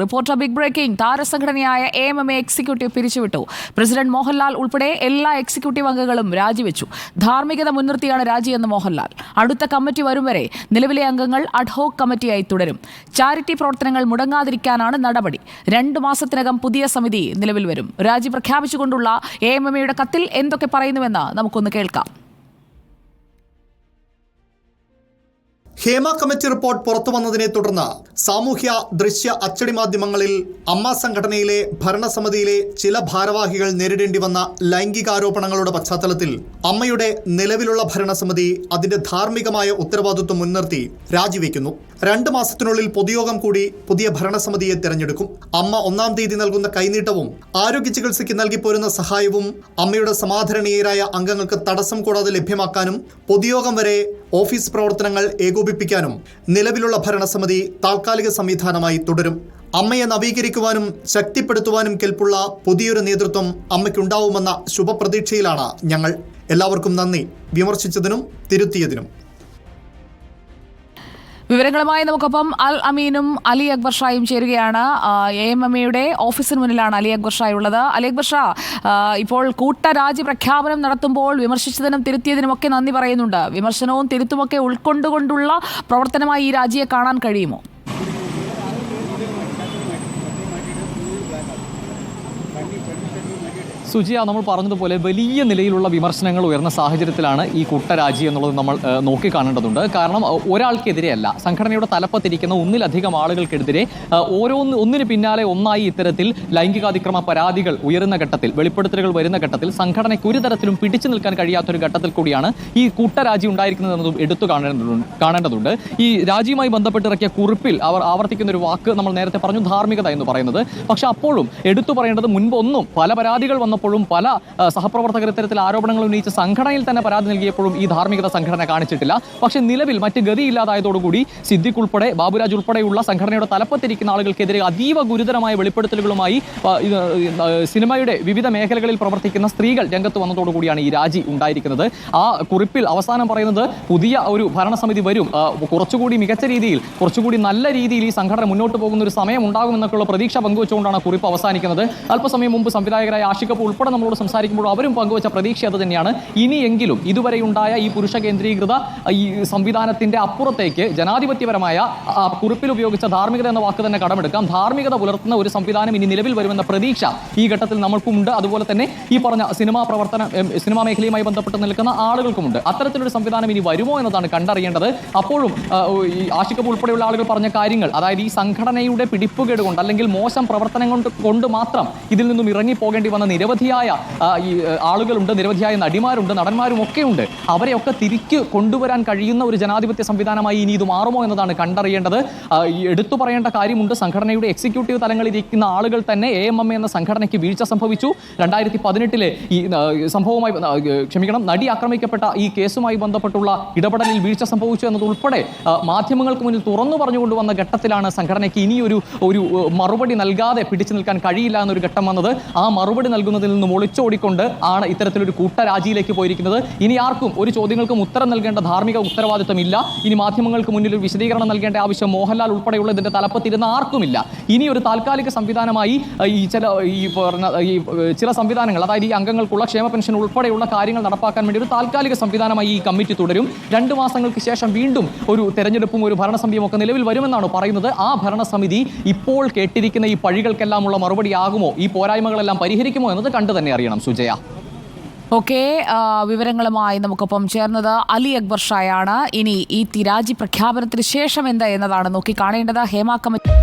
Reporter big breaking. താരസംഘടനയായ A M M A executive പിരിച്ചുവിട്ടു. President Mohanlal ഉൾപ്പെടെ എല്ലാ എക്സിക്യൂട്ടീവ് അംഗങ്ങളും രാജിവെച്ചു. ധാർമ്മികത മുൻനിർത്തിയാണ് രാജിയെന്ന് മോഹൻലാൽ. അടുത്ത കമ്മിറ്റി വരും വരെ നിലവിലെ അംഗങ്ങൾ അഡ്ഹോക് കമ്മിറ്റിയായി തുടരും. ചാരിറ്റി പ്രവർത്തനങ്ങൾ മുടങ്ങാതിരിക്കാനാണ് നടപടി. രണ്ടു മാസത്തിനകം പുതിയ സമിതി നിലവിൽ വരും. രാജി പ്രഖ്യാപിച്ചുകൊണ്ടുള്ള എ എം കത്തിൽ എന്തൊക്കെ പറയുന്നുവെന്ന് നമുക്കൊന്ന് കേൾക്കാം. ഹേമ കമ്മിറ്റി റിപ്പോർട്ട് പുറത്തു വന്നതിനെ തുടർന്ന് സാമൂഹ്യ ദൃശ്യ അച്ചടി മാധ്യമങ്ങളിൽ അമ്മ സംഘടനയിലെ ഭരണസമിതിയിലെ ചില ഭാരവാഹികൾ നേരിടേണ്ടി വന്ന ലൈംഗികാരോപണങ്ങളുടെ പശ്ചാത്തലത്തിൽ അമ്മയുടെ നിലവിലുള്ള ഭരണസമിതി അതിന്റെ ധാർമ്മികമായ ഉത്തരവാദിത്വം മുൻനിർത്തി രാജിവെക്കുന്നു. രണ്ട് മാസത്തിനുള്ളിൽ പൊതുയോഗം കൂടി പുതിയ ഭരണസമിതിയെ തിരഞ്ഞെടുക്കും. അമ്മ ഒന്നാം തീയതി നൽകുന്ന കൈനീട്ടവും ആരോഗ്യ ചികിത്സയ്ക്ക് നൽകിപ്പോരുന്ന സഹായവും അമ്മയുടെ സമാധരണീയരായ അംഗങ്ങൾക്ക് തടസ്സം കൂടാതെ ലഭ്യമാക്കാനും പൊതുയോഗം വരെ ഓഫീസ് പ്രവർത്തനങ്ങൾ ഏകോപിപ്പിക്കാനും നിലവിലുള്ള ഭരണസമിതി താൽക്കാലിക സംവിധാനമായി തുടരും. അമ്മയെ നവീകരിക്കുവാനും ശക്തിപ്പെടുത്തുവാനും കെൽപ്പുള്ള പുതിയൊരു നേതൃത്വം അമ്മയ്ക്കുണ്ടാവുമെന്ന ശുഭപ്രതീക്ഷയിലാണ് ഞങ്ങൾ. എല്ലാവർക്കും നന്ദി. വിമർശിച്ചതിനും തിരുത്തിയതിനും. വിവരങ്ങളുമായി നമുക്കൊപ്പം അൽ അമീനും അലി അക്ബർ ഷായും ചേരുകയാണ്. എ എം എം എയുടെ ഓഫീസിന് മുന്നിലാണ് അലി അക്ബർ ഷാ ഉള്ളത്. അലി അക്ബർ ഷാ ഇപ്പോൾ കൂട്ടരാജ്യ പ്രഖ്യാപനം നടത്തുമ്പോൾ വിമർശിച്ചതിനും തിരുത്തിയതിനുമൊക്കെ നന്ദി പറയുന്നുണ്ട്. വിമർശനവും തിരുത്തുമൊക്കെ ഉൾക്കൊണ്ടുകൊണ്ടുള്ള പ്രവർത്തനമായി ഈ രാജിയെ കാണാൻ കഴിയുമോ? സുജിയ നമ്മൾ പറഞ്ഞതുപോലെ വലിയ നിലയിലുള്ള വിമർശനങ്ങൾ ഉയർന്ന സാഹചര്യത്തിലാണ് ഈ കുട്ടരാജി എന്നുള്ളത് നമ്മൾ നോക്കി നോക്കിക്കാണേണ്ടതുണ്ട്. കാരണം ഒരാൾക്കെതിരെയല്ല സംഘടനയുടെ തലപ്പത്തിരിക്കുന്ന ഒന്നിലധികം ആളുകൾക്കെതിരെ ഓരോന്ന് ഒന്നിന് പിന്നാലെ ഒന്നായി ഇത്തരത്തിൽ ലൈംഗികാതിക്രമ പരാതികൾ ഉയരുന്ന ഘട്ടത്തിൽ വെളിപ്പെടുത്തലുകൾ വരുന്ന ഘട്ടത്തിൽ സംഘടനയ്ക്ക് ഒരു തരത്തിലും പിടിച്ചു നിൽക്കാൻ കഴിയാത്തൊരു ഘട്ടത്തിൽ കൂടിയാണ് ഈ കൂട്ടരാജി ഉണ്ടായിരിക്കുന്നത് എന്നതും എടുത്തു കാണേണ്ടതുണ്ട് കാണേണ്ടതുണ്ട്. ഈ രാജിയുമായി ബന്ധപ്പെട്ടിറക്കിയ കുറിപ്പിൽ അവർ ആവർത്തിക്കുന്ന ഒരു വാക്ക് നമ്മൾ നേരത്തെ പറഞ്ഞു ധാർമ്മികത എന്ന് പറയുന്നത്. പക്ഷേ അപ്പോഴും എടുത്തു പറയേണ്ടത് മുൻപൊന്നും പല പരാതികൾ വന്നപ്പോഴും പല സഹപ്രവർത്തകർ ഇത്തരത്തിൽ ആരോപണങ്ങൾ ഉന്നയിച്ച് സംഘടനയിൽ തന്നെ പരാതി നൽകിയപ്പോഴും ഈ ധാർമ്മികത സംഘടന കാണിച്ചിട്ടില്ല. പക്ഷെ നിലവിൽ മറ്റ് ഗതിയില്ലാതായതോടുകൂടി സിദ്ദിഖ് ഉൾപ്പെടെ ബാബുരാജ് ഉൾപ്പെടെയുള്ള സംഘടനയുടെ തലപ്പത്തിരിക്കുന്ന ആളുകൾക്കെതിരെ അതീവ ഗുരുതരമായ വെളിപ്പെടുത്തലുകളുമായി സിനിമയുടെ വിവിധ മേഖലകളിൽ പ്രവർത്തിക്കുന്ന സ്ത്രീകൾ രംഗത്ത് വന്നതോടുകൂടിയാണ് ഈ രാജി ഉണ്ടായിരിക്കുന്നത്. ആ കുറിപ്പിൽ അവസാനം പറയുന്നത് പുതിയ ഒരു ഭരണസമിതി വരും. കുറച്ചുകൂടി മികച്ച രീതിയിൽ കുറച്ചുകൂടി നല്ല രീതിയിൽ ഈ സംഘടന മുന്നോട്ട് പോകുന്ന ഒരു സമയം ഉണ്ടാകുമെന്നൊക്കെയുള്ള പ്രതീക്ഷ പങ്കുവച്ചുകൊണ്ടാണ് കുറിപ്പ് അവസാനിക്കുന്നത്. അല്പസമയം മുമ്പ് സംവിധായകരായ ആഷിഖപ്പ് ഉൾപ്പെടെ നമ്മളോട് സംസാരിക്കുമ്പോൾ അവരും പങ്കുവച്ച പ്രതീക്ഷ അത് തന്നെയാണ്. ഇനിയെങ്കിലും ഇതുവരെയുണ്ടായ ഈ പുരുഷ കേന്ദ്രീകൃത ഈ സംവിധാനത്തിന്റെ അപ്പുറത്തേക്ക് ജനാധിപത്യപരമായ കുറിപ്പിൽ ഉപയോഗിച്ച ധാർമ്മികത എന്ന വാക്ക് തന്നെ കടമെടുക്കാം. ധാർമ്മികത പുലർത്തുന്ന ഒരു സംവിധാനം ഇനി നിലവിൽ വരുമെന്ന പ്രതീക്ഷ ഈ ഘട്ടത്തിൽ നമ്മൾക്കുമുണ്ട്. അതുപോലെ തന്നെ ഈ പറഞ്ഞ സിനിമാ പ്രവർത്തന സിനിമാ മേഖലയുമായി ബന്ധപ്പെട്ട് നിൽക്കുന്ന ആളുകൾക്കുമുണ്ട്. അത്തരത്തിലൊരു സംവിധാനം ഇനി വരുമോ എന്നതാണ് കണ്ടറിയേണ്ടത്. അപ്പോഴും ഈ ആഷിക്കപ്പ് ഉൾപ്പെടെയുള്ള ആളുകൾ പറഞ്ഞ കാര്യങ്ങൾ അതായത് ഈ സംഘടനയുടെ പിടിപ്പുകേട് കൊണ്ട് അല്ലെങ്കിൽ മോശം പ്രവർത്തനം കൊണ്ട് കൊണ്ട് മാത്രം ഇതിൽ നിന്നും ഇറങ്ങി ഇറങ്ങിപ്പോകേണ്ടി വന്ന നിരവധിയായ ഈ ആളുകളുണ്ട് നിരവധിയായ നടിമാരുണ്ട് നടന്മാരും ഒക്കെ ഉണ്ട് അവരെയൊക്കെ തിരിക്ക് കൊണ്ടുവരാൻ കഴിയുന്ന ഒരു ജനാധിപത്യ സംവിധാനമായി ഇനി ഇത് മാറുമോ എന്നതാണ് കണ്ടറിയേണ്ടത്. എടുത്തു പറയേണ്ട കാര്യമുണ്ട്. സംഘടനയുടെ എക്സിക്യൂട്ടീവ് തലങ്ങളിൽ ഇരിക്കുന്ന ആളുകൾ തന്നെ എ എം എം എന്ന സംഘടനയ്ക്ക് വീഴ്ച സംഭവിച്ചു. രണ്ടായിരത്തി പതിനെട്ടിലെ ഈ സംഭവവുമായി ക്ഷമിക്കണം നടി ആക്രമിക്കപ്പെട്ട ഈ കേസുമായി ബന്ധപ്പെട്ടുള്ള ഇടപെടലിൽ വീഴ്ച സംഭവിച്ചു എന്നതുൾപ്പെടെ മാധ്യമങ്ങൾക്ക് മുന്നിൽ തുറന്നു പറഞ്ഞുകൊണ്ടുവന്ന ഘട്ടത്തിലാണ് സംഘടനയ്ക്ക് ഇനിയൊരു ഒരു മറുപടി നൽകാതെ പിടിച്ചു നിൽക്കാൻ കഴിയില്ല എന്നൊരു ഘട്ടം വന്നത്. ആ മറുപടി നൽകുന്നതിൽ നിന്നും ഒളിച്ചോടിക്കൊണ്ട് ആണ് ഇത്തരത്തിലൊരു കൂട്ടരാജിയിലേക്ക് പോയിരിക്കുന്നത്. ഇനി ആർക്കും ഒരു ചോദ്യങ്ങൾക്കും ഉത്തരം നൽകേണ്ട ധാർമ്മിക ഉത്തരവാദിത്വമില്ല. ഇനി മാധ്യമങ്ങൾക്ക് മുന്നിൽ ഒരു വിശദീകരണം നൽകേണ്ട ആവശ്യം മോഹൻലാൽ ഉൾപ്പെടെയുള്ള ഇതിന്റെ തലപ്പത്തിരുന്ന ആർക്കുമില്ല. ഇനി ഒരു താൽക്കാലിക സംവിധാനമായി ഈ ചില ഈ പറഞ്ഞ ഈ ചില സംവിധാനങ്ങൾ അതായത് ഈ അംഗങ്ങൾക്കുള്ള ക്ഷേമ പെൻഷൻ ഉൾപ്പെടെയുള്ള കാര്യങ്ങൾ നടപ്പാക്കാൻ വേണ്ടി ഒരു താൽക്കാലിക സംവിധാനമായി ഈ കമ്മിറ്റി തുടരും. രണ്ട് മാസങ്ങൾക്ക് ശേഷം വീണ്ടും ഒരു തെരഞ്ഞെടുപ്പും ഒരു ഭരണസമിതിയും ഒക്കെ നിലവിൽ വരുമെന്നാണ് പറയുന്നത്. ആ ഭരണസമിതി ഇപ്പോൾ കേട്ടിരിക്കുന്ന ഈ പഴികൾക്കെല്ലാമുള്ള മറുപടിയാകുമോ? ഈ പോരായ്മകളെല്ലാം പരിഹരിക്കുമോ? എന്നത് കണ്ടു തന്നെ അറിയണം സുജയ. ഓക്കെ വിവരങ്ങളുമായി നമുക്കൊപ്പം ചേർന്നത് അലി അക്ബർ ഷായാണ്. ഇനി ഈ തിരാജി പ്രഖ്യാപനത്തിന് ശേഷം എന്താ എന്നതാണ് നോക്കി കാണേണ്ടത്. ഹേമ കമ്മിറ്റി